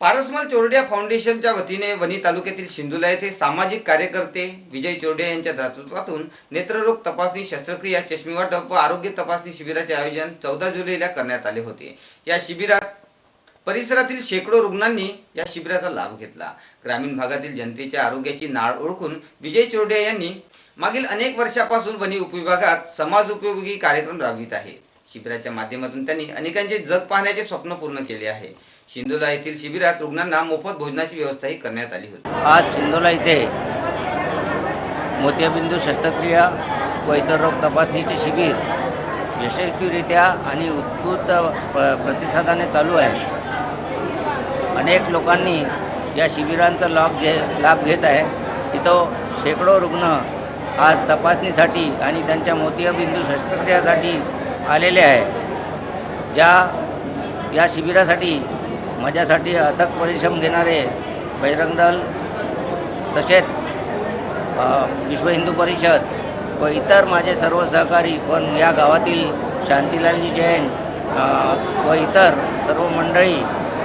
पारसमल चोरडिया फाउंडेशनच्या वतीने वणी तालुक्यातील शिंदुला येथे सामाजिक कार्यकर्ते विजय चोरडिया यांच्या नेतृत्वातून नेत्ररोग तपासणी शस्त्रक्रिया चष्मी वाटप व आरोग्य तपासणी शिबिराचे आयोजन चौदा जुलैला करण्यात आले होते. या शिबिरात परिसरातील शेकडो रुग्णांनी या शिबिराचा लाभ घेतला. ग्रामीण भागातील जनतेच्या आरोग्याची नाळ ओळखून विजय चोरडिया यांनी मागील अनेक वर्षापासून वनी उपविभागात समाज उपयोगी कार्यक्रम राबवित आहे शिबिराच्या माध्यमातून त्यांनी अनेकांचे जग पाहण्याचे स्वप्न पूर्ण केले आहे. शिंदोला येथील शिबिरात रुग्णांना मोफत भोजनाची व्यवस्थाही करण्यात आली होती. आज सिंधोला इथे मोतियाबिंदू शस्त्रक्रिया व इतर रोग तपासणीचे शिबिर यशस्वीरित्या आणि उत्कृष्ट प्रतिसादाने चालू आहे. अनेक लोकांनी या शिबिरांचा लाभ घे लाभ घेत आहे. तिथं शेकडो रुग्ण आज तपासणीसाठी आणि त्यांच्या मोतियाबिंदू शस्त्रक्रियासाठी आलेले आहे. ज्या या शिबिरासाठी माझ्यासाठी अथक परिश्रम घेणारे बजरंग दल तसेच विश्व हिंदू परिषद व इतर माझे सर्व सहकारी पण या गावातील शांतीलालजी जैन व इतर सर्व मंडळी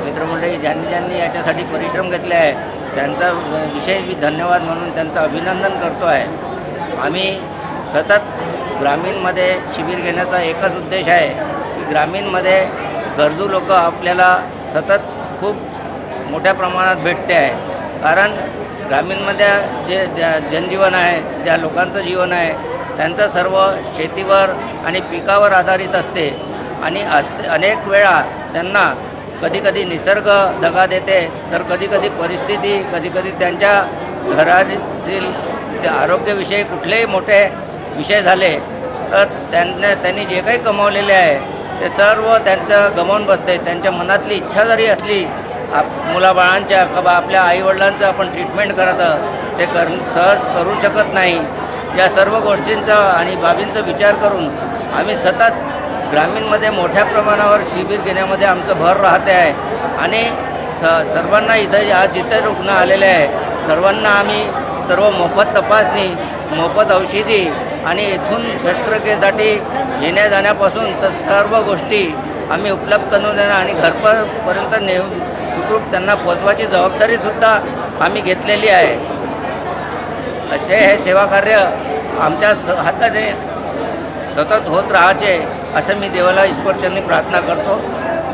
मित्रमंडळी ज्यांनी ज्यांनी याच्यासाठी परिश्रम घेतले आहे त्यांचा विशेष मी धन्यवाद म्हणून त्यांचं अभिनंदन करतो आहे. आम्ही सतत ग्रामीणमध्ये शिबिर घेण्याचा एकच उद्देश आहे की ग्रामीणमध्ये गरजू लोक आपल्याला सतत खूप मोठ्या प्रमाणात भेटते आहे. कारण ग्रामीणमध्ये जे ज्या जनजीवन आहे ज्या लोकांचं जीवन आहे त्यांचं सर्व शेतीवर आणि पिकावर आधारित असते. आणि अनेक वेळा त्यांना कधीकधी निसर्ग दगा देते. तर कधीकधी परिस्थिती कधीकधी त्यांच्या घरातील आरोग्यविषयी कुठलेही मोठे विषय झाले तर त्यांना त्यांनी जे काही कमावलेले आहे ते सर्व त्यांचं गमावून बसते त्यांच्या मनातली इच्छा जरी असली आप मुलाबाळांच्या किंवा आपल्या आईवडिलांचं आपण ट्रीटमेंट करायचं ते कर सहज करू शकत नाही. या सर्व गोष्टींचा आणि बाबींचा विचार करून आम्ही सतत ग्रामीणमध्ये मोठ्या प्रमाणावर शिबिर घेण्यामध्ये आमचं भर राहते आहे. आणि स सर्वांना इथं आज जिथे रुग्ण आलेले आहे सर्वांना आम्ही सर्व मोफत तपासणी मोफत औषधी आणि इथून शस्त्रक्रियेसाठी येण्या जाण्यापासून तर सर्व गोष्टी आम्ही उपलब्ध करून देणार आणि घरपर्यंत ने सुखरूप त्यांना पोचवायची जबाबदारीसुद्धा आम्ही घेतलेली आहे. असे हे सेवाकार्य आमच्या स- हाताने सतत होत राहायचे असं मी देवाला ईश्वरचरणी प्रार्थना करतो.